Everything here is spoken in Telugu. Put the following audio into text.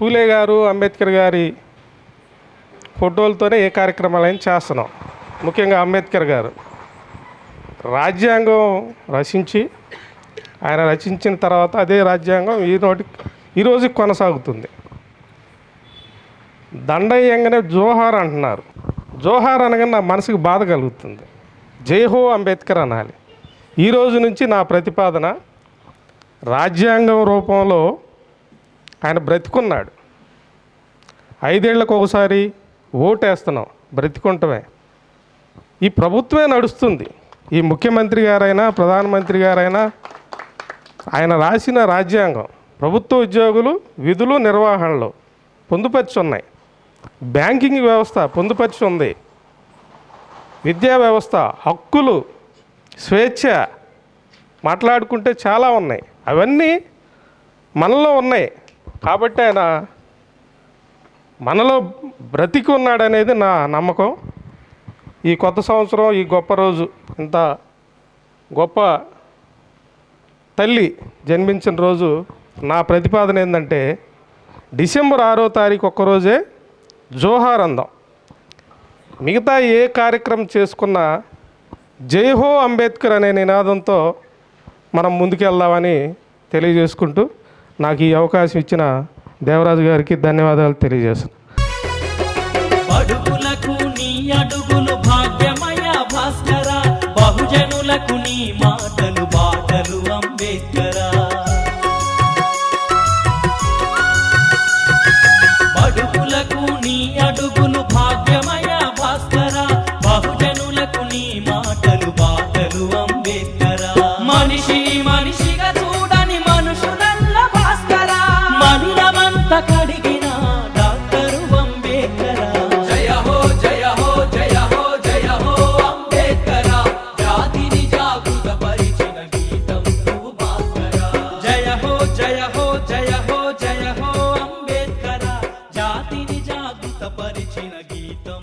పూలే గారు అంబేద్కర్ గారి ఫోటోలతోనే ఏ కార్యక్రమాలైనా చేస్తున్నాం. ముఖ్యంగా అంబేద్కర్ గారు. రాజ్యాంగం రచించి ఆయన రచించిన తర్వాత అదే రాజ్యాంగం ఈనాటి ఈరోజు కొనసాగుతుంది. దండయ్యంగానే జోహార్ అంటున్నారు. జోహార్ అనగానే నా మనసుకు బాధ కలుగుతుంది. జై హో అంబేద్కర్ అనాలి. ఈ రోజు నుంచి నా ప్రతిపాదన రాజ్యాంగం రూపంలో ఆయన బ్రతికున్నాడు. ఐదేళ్ళకు ఒకసారి ఓటేస్తున్నాం బ్రతికుంటమే. ఈ ప్రభుత్వమే నడుస్తుంది. ఈ ముఖ్యమంత్రి గారైనా ప్రధానమంత్రి గారైనా ఆయన రాసిన రాజ్యాంగం ప్రభుత్వ ఉద్యోగులు విధులు నిర్వహణలు పొందుపరిచి ఉన్నాయి బ్యాంకింగ్ వ్యవస్థ పొందుపరిచి ఉంది విద్యా వ్యవస్థ హక్కులు స్వేచ్ఛ మాట్లాడుకుంటే చాలా ఉన్నాయి. అవన్నీ మనలో ఉన్నాయి. కాబట్టి ఆయన మనలో బ్రతికి ఉన్నాడనేది నా నమ్మకం. ఈ కొత్త సంవత్సరం ఈ గొప్ప రోజు ఇంత గొప్ప తల్లి జన్మించిన రోజు నా ప్రతిపాదన ఏంటంటే డిసెంబర్ ఆరో తారీఖు ఒక్కరోజే జోహార్ అందం మిగతా ఏ కార్యక్రమం చేసుకున్నా జై హో అంబేద్కర్ అనే నినాదంతో మనం ముందుకెళ్దామని తెలియజేసుకుంటూ నాకు ఈ అవకాశం ఇచ్చిన దేవరాజు గారికి ధన్యవాదాలు తెలియజేస్తున్నాను బడుగులకు నీ అడుగులు భాగ్యమయ భాస్కర. బహుజనులకు నీ మాటలు బాటలు అంబేద్కర. అంత కడిగిన డాక్టరు అంబేద్కర. జయ హో జయ హో జయ హో జయ హో అంబేద్కర. జాతిని జాగృత పరిచిన గీతం పరిచిన గీతం